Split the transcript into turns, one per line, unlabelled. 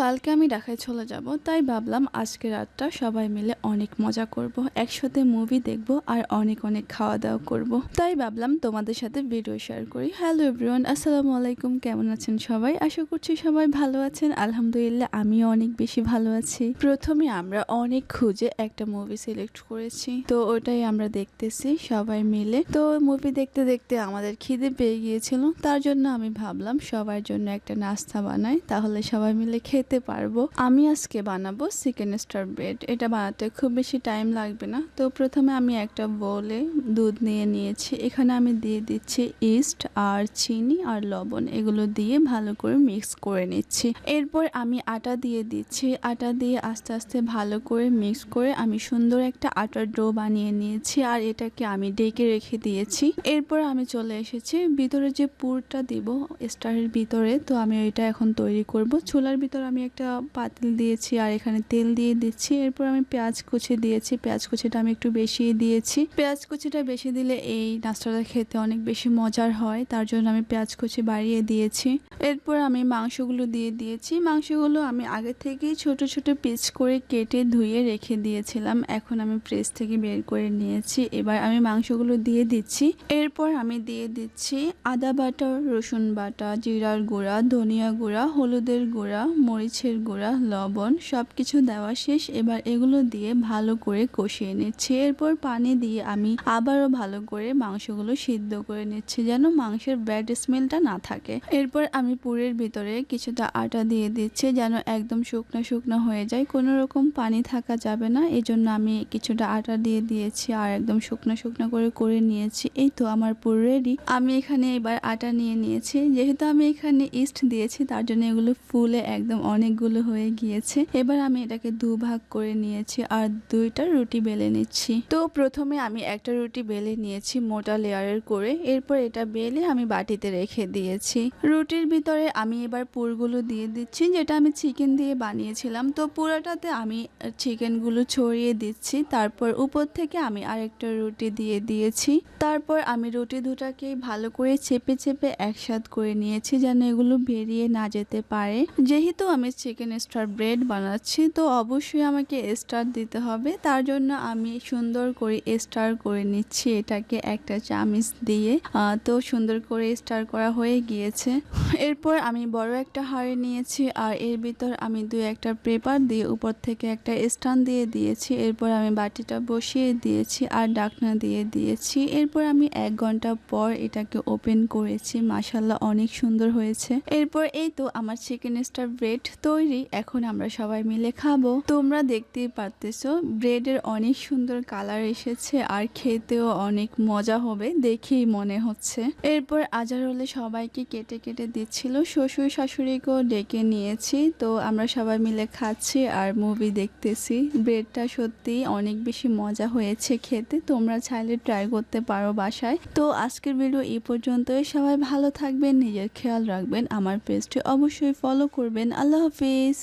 কালকে আমি ঢাকায় চলে যাব, তাই ভাবলাম আজকে রাতটা সবাই মিলে অনেক মজা করব, একসাথে মুভি দেখব আর অনেক অনেক খাওয়া দাওয়া করব। তাই ভাবলাম তোমাদের সাথে ভিডিও শেয়ার করি। হ্যালো এভরিওয়ান আসসালামু আলাইকুম, কেমন আছেন সবাই? আশা করছি সবাই ভালো আছেন। আলহামদুলিল্লাহ, আমিও অনেক বেশি ভালো আছি। প্রথমে আমরা অনেক খুঁজে একটা মুভি সিলেক্ট করেছি, তো ওটাই আমরা দেখতেছি সবাই মিলে। তো মুভি দেখতে দেখতে আমাদের খিদে পেয়ে গিয়েছিল, তার জন্য আমি ভাবলাম সবার জন্য একটা নাস্তা বানাই, তাহলে সবাই মিলে খেতে পারব। আমি আজকে বানাবো চিকেন স্টার ব্রেড এটা বানাতে খুব বেশি টাইম লাগবে না। তো প্রথমে আমি একটা বোলে দুধ নিয়ে নিয়েছি। এখানে আমি দিয়ে দিচ্ছি ইস্ট আর চিনি আর লবণ। এগুলো দিয়ে ভালো করে মিক্স করে নিচ্ছি। এরপর আমি আটা দিয়ে দিচ্ছি। আটা দিয়ে আস্তে আস্তে ভালো করে মিক্স করে আমি সুন্দর একটা আটার ডো বানিয়ে নিয়েছি আর এটাকে আমি ডেকে রেখে দিয়েছি। এরপর আমি চলে এসেছি। ভিতরে যে পুরটা দিব স্টারের ভিতরে, তো আমি এটা এখন তৈরি করব। চুলার ভিতরে আমি একটা পাতিল দিয়েছি আর এখানে তেল দিয়ে দিচ্ছি। এরপর আমি পেঁয়াজ কুচি দিয়েছি। পেঁয়াজ কুচিটা আমি একটু বেশি দিয়েছি। পেঁয়াজ কুচিটা বেশি দিলে এই নাস্তাটা খেতে অনেক বেশি মজার হয়। তার জন্য আমি পেঁয়াজ কুচি বাড়িয়ে দিয়েছি। এরপর আমি মাংসগুলো দিয়ে দিয়েছি। মাংসগুলো আমি আগে থেকেই ছোট ছোট পিস করে কেটে ধুয়ে রেখে দিয়েছিলাম। এখন আমি প্রেস থেকে বের করে নিয়েছি। এবার আমি মাংসগুলো দিয়ে দিচ্ছি। এরপর আমি দিয়ে দিচ্ছি আদা বাটা, রসুন বাটা, জিরার গুঁড়া, ধনিয়া গুঁড়া, হলুদের গুঁড়া মরিচের গুঁড়া, লবণ সব কিছু দেওয়া শেষ। এবার এগুলো দিয়ে ভালো করে কষিয়ে নিচ্ছি। এরপর পানি দিয়ে আমি আবারও ভালো করে মাংসগুলো সিদ্ধ করে নিচ্ছি যেন মাংসের ব্যাড স্মেলটা না থাকে। এরপর আমি পুরের ভিতরে কিছুটা আটা দিয়ে দিচ্ছি যেন একদম শুকনো শুকনো হয়ে যায়। কোনো রকম পানি থাকা যাবে না। এই জন্য আমি কিছুটা আটা দিয়ে দিয়েছি আর একদম শুকনো শুকনো করে করে নিয়েছি। এই তো আমার পুর রেডি আমি এখানে এবার আটা নিয়ে নিয়েছি। যেহেতু আমি এখানে ইস্ট দিয়েছি, তার জন্য এগুলো ফুলে একদম অনেকগুলো হয়ে গিয়েছে। এবার আমি এটাকে দু ভাগ করে নিয়েছি আর দুইটা রুটি বেলে নিচ্ছি। তো প্রথমে আমি একটা রুটি বেলে নিয়েছি মোটা লেয়ারের করে। এরপর এটা বেলে আমি বাটিতে রেখে দিয়েছি। রুটির ভিতরে আমি এবার পুরগুলো দিয়ে দিচ্ছি, যেটা আমি চিকেন দিয়ে বানিয়েছিলাম। তো পুরোটাতে আমি চিকেনগুলো ছড়িয়ে দিচ্ছি। তারপর উপর থেকে আমি আরেকটা রুটি দিয়ে দিয়েছি। তারপর আমি রুটি দুটাকে ভালো করে চেপে চেপে একসাথ করে নিয়েছি, যেন এগুলো বেরিয়ে না যেতে পারে। যেহেতু আমি চিকেন স্টার ব্রেড বানাচ্ছি, তো অবশ্যই আমাকে স্টার দিতে হবে। তার জন্য আমি সুন্দর করে স্টার করে নিচ্ছি এটাকে একটা চামিচ দিয়ে। তো সুন্দর করে স্টার করা হয়ে গিয়েছে। এরপর আমি বড় একটা হাঁড়ি নিয়েছি, আর এর ভিতর আমি দু একটা পেপার দিয়ে উপর থেকে একটা স্ট্যান্ড দিয়ে দিয়েছি। এরপর আমি বাটিটা বসিয়ে দিয়েছি আর ডাকনা দিয়ে দিয়েছি। এরপর আমি এক ঘণ্টা পর এটাকে ওপেন করেছি। মাসাল্লাহ অনেক সুন্দর হয়েছে। এরপর এই তো আমার চিকেন স্টার ব্রেড তৈরি, এখন আমরা সবাই মিলে খাব। তোমরা দেখতেই পারতেছো, ব্রেডের অনেক সুন্দর কালার এসেছে আর খেতেও অনেক মজা হবে দেখেই মনে হচ্ছে। এরপর আজার হলে সবাইকে কেটে কেটে দিচ্ছিল, শ্বশুর শাশুড়িকেও ডেকে নিয়েছি। তো আমরা সবাই মিলে খাচ্ছি আর মুভি দেখতেছি। ব্রেডটা সত্যি অনেক বেশি মজা হয়েছে খেতে, তোমরা চাইলে ট্রাই করতে পারো বাসায়। তো আজকের ভিডিও এই পর্যন্তই। সবাই ভালো থাকবেন, নিজের খেয়াল রাখবেন, আমার পেজটি অবশ্যই ফলো করবেন। আল্লাহ হাফিজ